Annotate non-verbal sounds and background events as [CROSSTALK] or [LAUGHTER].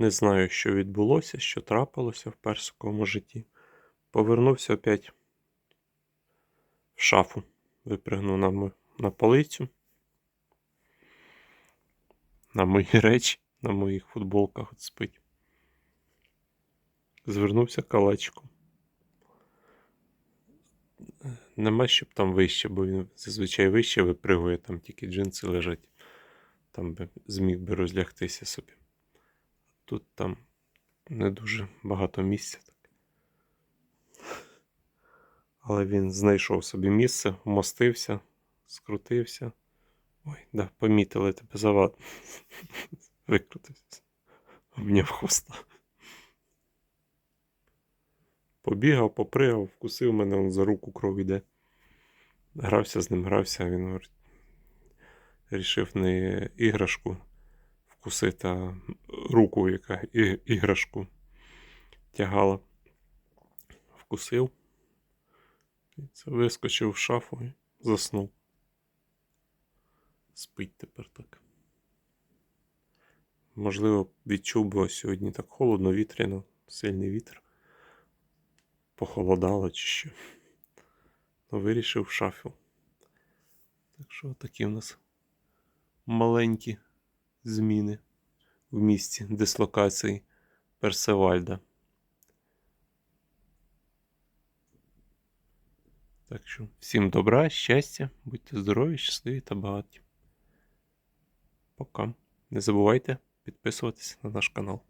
Не знаю, що відбулося, що трапилося в персиковому житті. Повернувся опять в шафу. Випригнув на, на полицю. На мої [LAUGHS] речі, на моїх футболках от спить. Звернувся калачиком. Нема, щоб там вище, бо він зазвичай вище випригує, там тільки джинси лежать. Там би зміг би розлягтися собі. Тут там не дуже багато місця. Але він знайшов собі місце, вмостився, скрутився. Ой, да, помітили тебе завад. [LAUGHS] Викрутився. Обняв хвоста. Побігав, попригав, вкусив мене, он за руку кров іде. Грався з ним, грався, він говорить, рішив не іграшку вкусити, руку, яка іграшку тягала. Вкусив. І це вискочив в шафу і заснув. Спить тепер так. Можливо, відчув би сьогодні так холодно, вітряно, сильний вітер. Похолодало чи що. Ну, вирішив шафу. Так що такі в нас маленькі зміни в місці дислокації Персевальда. Так що всім добра, щастя, будьте здорові, щасливі та багаті. Пока. Не забувайте підписуватися на наш канал.